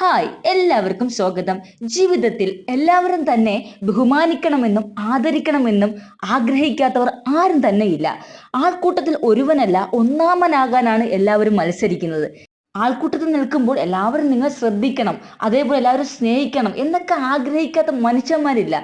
Hi എല്ലാവർക്കും സ്വാഗതം. ജീവിതത്തിൽ എല്ലാവരും തന്നെ ബഹുമാനിക്കണമെന്നും ആദരിക്കണമെന്നും ആഗ്രഹിക്കാത്തവർ ആരും തന്നെയില്ല. ആൾക്കൂട്ടത്തിൽ ഒരുവനല്ല ഒന്നാമനാകാനാണ് എല്ലാവരും മത്സരിക്കുന്നത്. ആൾക്കൂട്ടത്തിൽ നിൽക്കുമ്പോൾ എല്ലാവരും നിങ്ങൾ ശ്രദ്ധിക്കണം അതേപോലെ എല്ലാവരും സ്നേഹിക്കണം എന്നൊക്കെ ആഗ്രഹിക്കാത്ത മനുഷ്യന്മാരില്ല.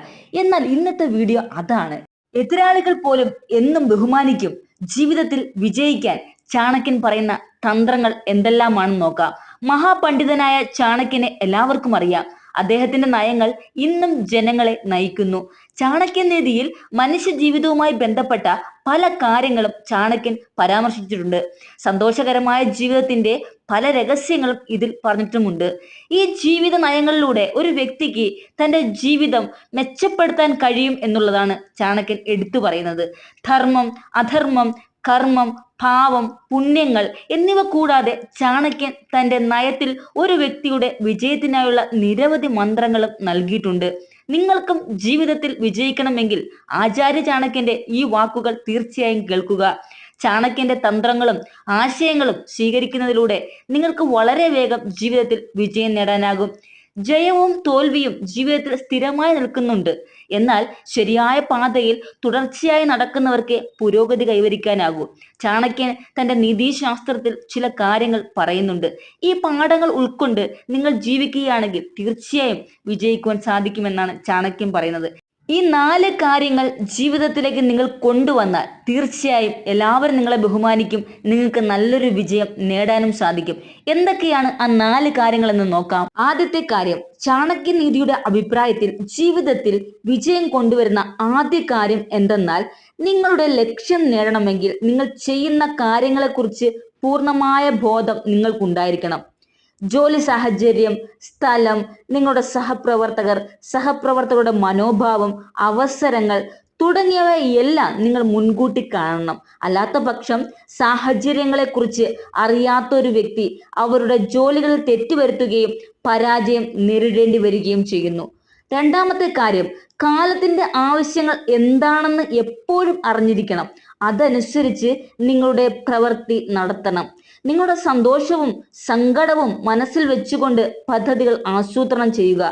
എന്നാൽ ഇന്നത്തെ വീഡിയോ അതാണ്. എതിരാളികൾ പോലും എന്നും ബഹുമാനിക്കും. ജീവിതത്തിൽ വിജയിക്കാൻ ചാണക്യൻ പറയുന്ന തന്ത്രങ്ങൾ എന്തെല്ലാമാണെന്ന് നോക്കാം. മഹാപണ്ഡിതനായ ചാണക്യനെ എല്ലാവർക്കും അറിയാം. അദ്ദേഹത്തിന്റെ നയങ്ങൾ ഇന്നും ജനങ്ങളെ നയിക്കുന്നു. ചാണക്യൻ നീതിയിൽ മനുഷ്യ ജീവിതവുമായി ബന്ധപ്പെട്ട പല കാര്യങ്ങളും ചാണക്യൻ പരാമർശിച്ചിട്ടുണ്ട്. സന്തോഷകരമായ ജീവിതത്തിന്റെ പല രഹസ്യങ്ങളും ഇതിൽ പറഞ്ഞിട്ടുമുണ്ട്. ഈ ജീവിത നയങ്ങളിലൂടെ ഒരു വ്യക്തിക്ക് തന്റെ ജീവിതം മെച്ചപ്പെടുത്താൻ കഴിയും എന്നുള്ളതാണ് ചാണക്യൻ എടുത്തു പറയുന്നത്. ധർമ്മം അധർമ്മം കർമ്മം ഭാവം പുണ്യങ്ങൾ എന്നിവ കൂടാതെ ചാണക്യൻ തന്റെ നയത്തിൽ ഒരു വ്യക്തിയുടെ വിജയത്തിനായുള്ള നിരവധി മന്ത്രങ്ങളും നൽകിയിട്ടുണ്ട്. നിങ്ങൾക്കും ജീവിതത്തിൽ വിജയിക്കണമെങ്കിൽ ആചാര്യ ചാണക്യന്റെ ഈ വാക്കുകൾ തീർച്ചയായും കേൾക്കുക. ചാണക്യന്റെ തന്ത്രങ്ങളും ആശയങ്ങളും സ്വീകരിക്കുന്നതിലൂടെ നിങ്ങൾക്ക് വളരെ വേഗം ജീവിതത്തിൽ വിജയം നേടാനാകും. ജയവും തോൽവിയും ജീവിതത്തിൽ സ്ഥിരമായി നിൽക്കുന്നുണ്ട്. എന്നാൽ ശരിയായ പാതയിൽ തുടർച്ചയായി നടക്കുന്നവർക്ക് പുരോഗതി കൈവരിക്കാനാകൂ. ചാണക്യൻ തന്റെ നിധിശാസ്ത്രത്തിൽ ചില കാര്യങ്ങൾ പറയുന്നുണ്ട്. ഈ പാഠങ്ങൾ ഉൾക്കൊണ്ട് നിങ്ങൾ ജീവിക്കുകയാണെങ്കിൽ തീർച്ചയായും വിജയിക്കുവാൻ സാധിക്കുമെന്നാണ് ചാണക്യൻ പറയുന്നത്. ഈ നാല് കാര്യങ്ങൾ ജീവിതത്തിലേക്ക് നിങ്ങൾ കൊണ്ടുവന്നാൽ തീർച്ചയായും എല്ലാവരും നിങ്ങളെ ബഹുമാനിക്കും. നിങ്ങൾക്ക് നല്ലൊരു വിജയം നേടാനും സാധിക്കും. എന്തൊക്കെയാണ് ആ നാല് കാര്യങ്ങൾ എന്ന് നോക്കാം. ആദ്യത്തെ കാര്യം ചാണക്യ നീതിയുടെ അഭിപ്രായത്തിൽ ജീവിതത്തിൽ വിജയം കൊണ്ടുവരുന്ന ആദ്യ കാര്യം എന്തെന്നാൽ നിങ്ങളുടെ ലക്ഷ്യം നേടണമെങ്കിൽ നിങ്ങൾ ചെയ്യുന്ന കാര്യങ്ങളെക്കുറിച്ച് പൂർണമായ ബോധം നിങ്ങൾക്കുണ്ടായിരിക്കണം. ജോലി സാഹചര്യം സ്ഥലം നിങ്ങളുടെ സഹപ്രവർത്തകർ സഹപ്രവർത്തകരുടെ മനോഭാവം അവസരങ്ങൾ തുടങ്ങിയവയെല്ലാം നിങ്ങൾ മുൻകൂട്ടി കാണണം. അല്ലാത്ത പക്ഷം സാഹചര്യങ്ങളെക്കുറിച്ച് അറിയാത്ത ഒരു വ്യക്തി അവരുടെ ജോലികളിൽ തെറ്റുവരുത്തുകയും പരാജയം നേരിടേണ്ടി വരികയും ചെയ്യുന്നു. രണ്ടാമത്തെ കാര്യം കാലത്തിന്റെ ആവശ്യങ്ങൾ എന്താണെന്ന് എപ്പോഴും അറിഞ്ഞിരിക്കണം. അതനുസരിച്ച് നിങ്ങളുടെ പ്രവൃത്തി നടത്തണം. നിങ്ങളുടെ സന്തോഷവും സങ്കടവും മനസ്സിൽ വെച്ചുകൊണ്ട് പദ്ധതികൾ ആസൂത്രണം ചെയ്യുക.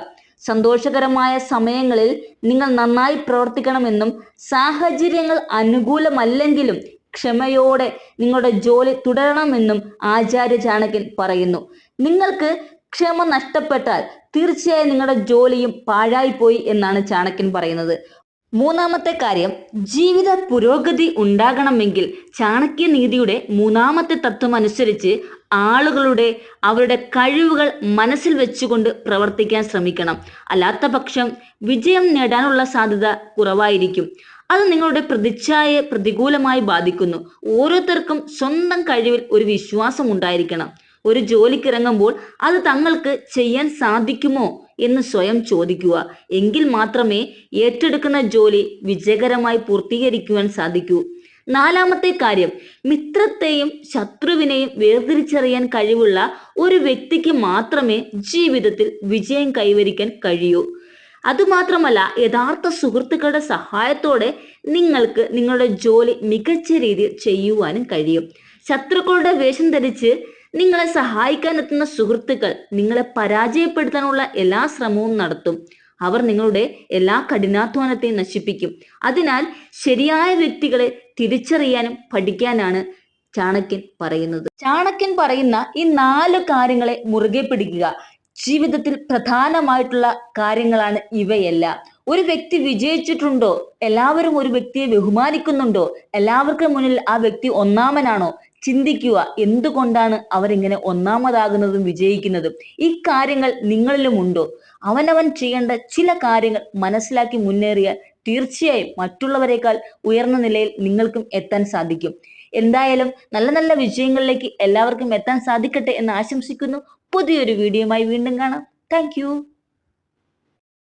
സന്തോഷകരമായ സമയങ്ങളിൽ നിങ്ങൾ നന്നായി പ്രവർത്തിക്കണമെന്നും സാഹചര്യങ്ങൾ അനുകൂലമല്ലെങ്കിലും ക്ഷമയോടെ നിങ്ങളുടെ ജോലി തുടരണമെന്നും ആചാര്യ ചാണകൻ പറയുന്നു. നിങ്ങൾക്ക് ക്ഷമ നഷ്ടപ്പെട്ടാൽ തീർച്ചയായും നിങ്ങളുടെ ജോലിയും പാഴായിപ്പോയി എന്നാണ് ചാണക്യൻ പറയുന്നത്. മൂന്നാമത്തെ കാര്യം ജീവിത പുരോഗതി ഉണ്ടാകണമെങ്കിൽ ചാണക്യ നീതിയുടെ മൂന്നാമത്തെ തത്വം അനുസരിച്ച് ആളുകളുടെ അവരുടെ കഴിവുകൾ മനസ്സിൽ വെച്ചുകൊണ്ട് പ്രവർത്തിക്കാൻ ശ്രമിക്കണം. അല്ലാത്ത പക്ഷം വിജയം നേടാനുള്ള സാധ്യത കുറവായിരിക്കും. അത് നിങ്ങളുടെ പ്രതിച്ഛായയെ പ്രതികൂലമായി ബാധിക്കുന്നു. ഓരോരുത്തർക്കും സ്വന്തം കഴിവിൽ ഒരു വിശ്വാസം ഉണ്ടായിരിക്കണം. ഒരു ജോലിക്ക് ഇറങ്ങുമ്പോൾ അത് തങ്ങൾക്ക് ചെയ്യാൻ സാധിക്കുമോ? എന്ന് സ്വയം ചോദിക്കുക. എങ്കിൽ മാത്രമേ ഏറ്റെടുക്കുന്ന ജോലി വിജയകരമായി പൂർത്തീകരിക്കുവാൻ സാധിക്കൂ. നാലാമത്തെ കാര്യം മിത്രത്തെയും ശത്രുവിനെയും വേർതിരിച്ചറിയാൻ കഴിവുള്ള ഒരു വ്യക്തിക്ക് മാത്രമേ ജീവിതത്തിൽ വിജയം കൈവരിക്കാൻ കഴിയൂ. അതുമാത്രമല്ല യഥാർത്ഥ സുഹൃത്തുക്കളുടെ സഹായത്തോടെ നിങ്ങൾക്ക് നിങ്ങളുടെ ജോലി മികച്ച രീതിയിൽ ചെയ്യുവാനും കഴിയും. ശത്രുക്കളുടെ വേഷം ധരിച്ച് നിങ്ങളെ സഹായിക്കാൻ എത്തുന്ന സുഹൃത്തുക്കൾ നിങ്ങളെ പരാജയപ്പെടുത്താനുള്ള എല്ലാ ശ്രമവും നടത്തും. അവർ നിങ്ങളുടെ എല്ലാ കഠിനാധ്വാനത്തെയും നശിപ്പിക്കും. അതിനാൽ ശരിയായ വ്യക്തികളെ തിരിച്ചറിയാനും പഠിക്കാനാണ് ചാണക്യൻ പറയുന്നത്. ചാണക്യൻ പറയുന്ന ഈ നാല് കാര്യങ്ങളെ മുറുകെ പിടിക്കുക. ജീവിതത്തിൽ പ്രധാനമായിട്ടുള്ള കാര്യങ്ങളാണ് ഇവയെല്ലാം. ഒരു വ്യക്തി വിജയിച്ചിട്ടുണ്ടോ? എല്ലാവരും ഒരു വ്യക്തിയെ ബഹുമാനിക്കുന്നുണ്ടോ? എല്ലാവർക്കും മുന്നിൽ ആ വ്യക്തി ഒന്നാമനാണോ? ചിന്തിക്കുക എന്തുകൊണ്ടാണ് അവരിങ്ങനെ ഒന്നാമതാകുന്നതും വിജയിക്കുന്നതും. ഈ കാര്യങ്ങൾ നിങ്ങളിലും ഉണ്ടോ? അവനവൻ ചെയ്യേണ്ട ചില കാര്യങ്ങൾ മനസ്സിലാക്കി മുന്നേറിയാൽ തീർച്ചയായും മറ്റുള്ളവരെക്കാൾ ഉയർന്ന നിലയിൽ നിങ്ങൾക്കും എത്താൻ സാധിക്കും. എന്തായാലും നല്ല നല്ല വിജയങ്ങളിലേക്ക് എല്ലാവർക്കും എത്താൻ സാധിക്കട്ടെ എന്ന് ആശംസിക്കുന്നു. പുതിയൊരു വീഡിയോയുമായി വീണ്ടും കാണാം. താങ്ക്